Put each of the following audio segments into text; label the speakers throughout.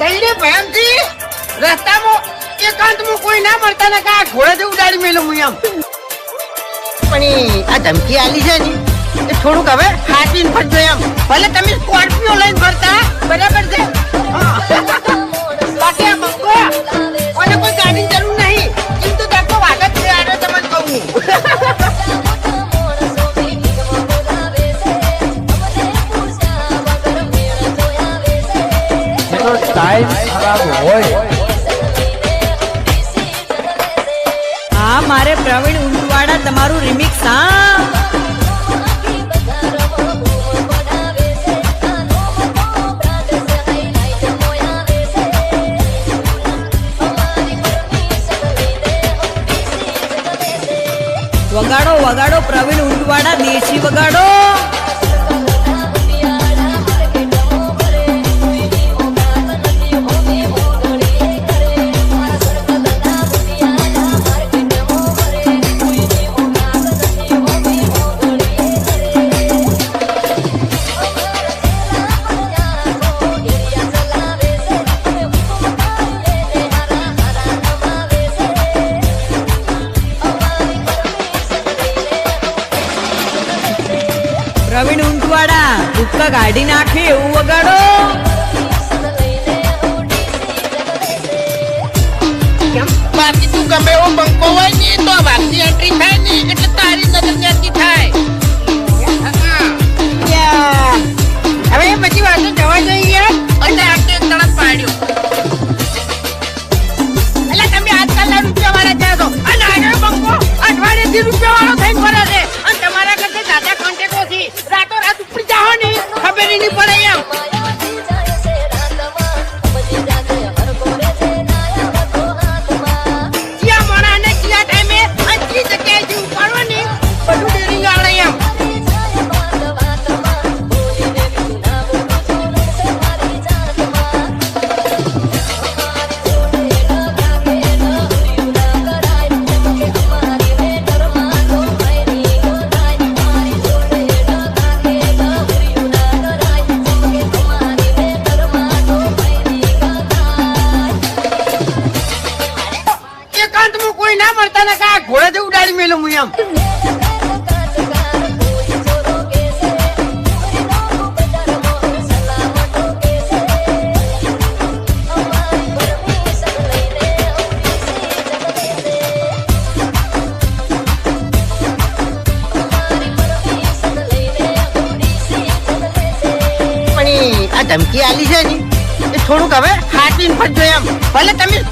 Speaker 1: દઈને ભયંતી રસ્તામાં એકાંતમાં કોઈ ના મળતા ને કા ઘોડેથી ઉડાડી મેલું હું એમ. પણ આ ધમકી આલી છે ને થોડુંક હવે હાથીને ફરજો એમ. ભલે તમે સ્કોર્પિયો લઈને ફરતા, બરાબર છે? હા
Speaker 2: મારે પ્રવીણ ઉંડવાડા તમારું રિમિક્સ હા. વગાડો વગાડો પ્રવીણ ઉંડવાડા દેશી વગાડો. ઊંટવાડા કાઢી નાખે એવું વગાડો.
Speaker 1: બાકી તું ગમે એવો હોય ને તો વાઘની એન્ટ્રી થાય ને એટલે તારી નજર ત્યાંથી થાય? હવે પછી બધી વાતો જવા જોઈએ. મળતા જેવું ઉડાડી મેલું હું એમ. ધમકી આલી છે ને એ થોડુંક હવે હાથીને ફરજો એમ. ભલે તમે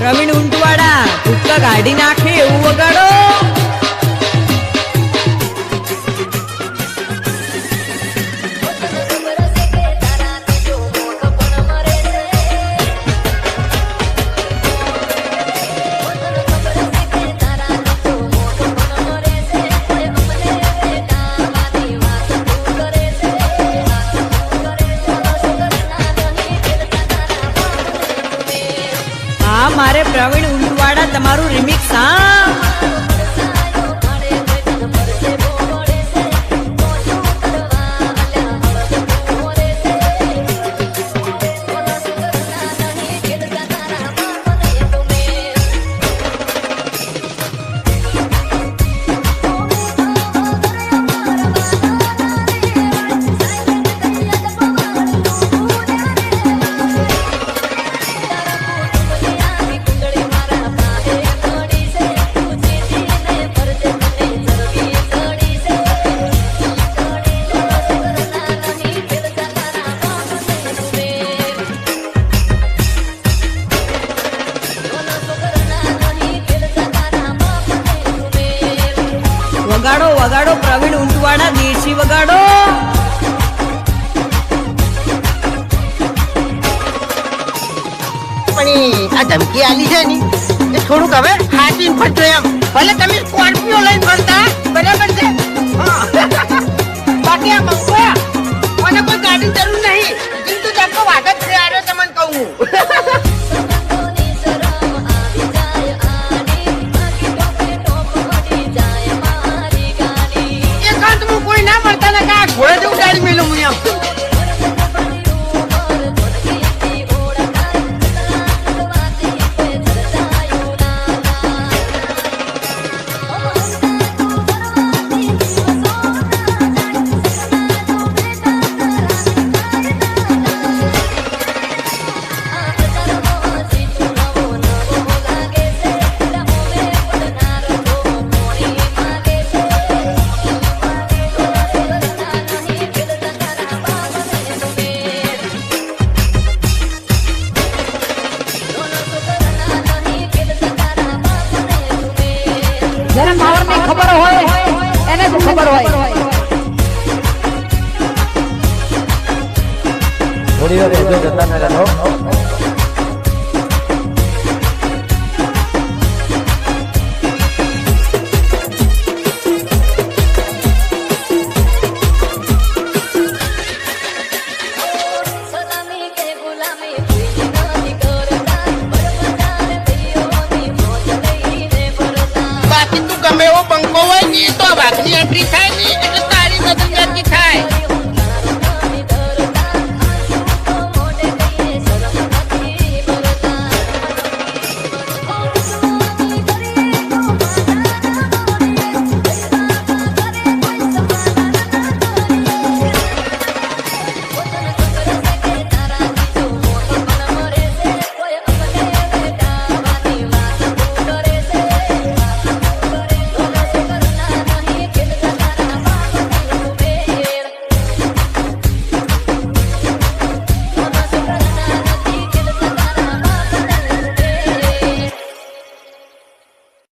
Speaker 2: પ્રવીણ ઊંટવાડા ભૂક્કા કાઢી નાખે એવું વગાડો. મારે પ્રવીણ ઊંટવાડા તમારું રિમિક્સ હા. વગાડો.
Speaker 1: પણ આ ધમકી આલી છે ને એ થોડુંક હવે હાચવીને ફરજો એમ ભલે તમે
Speaker 3: જેને માવરની ખબર હોય એને જ ખબર હોય.
Speaker 4: થોડી વાર જતા ના રહેજો
Speaker 1: તું વાઘની એન્ટ્રી થાય ને એટલે તારી નજર થાય.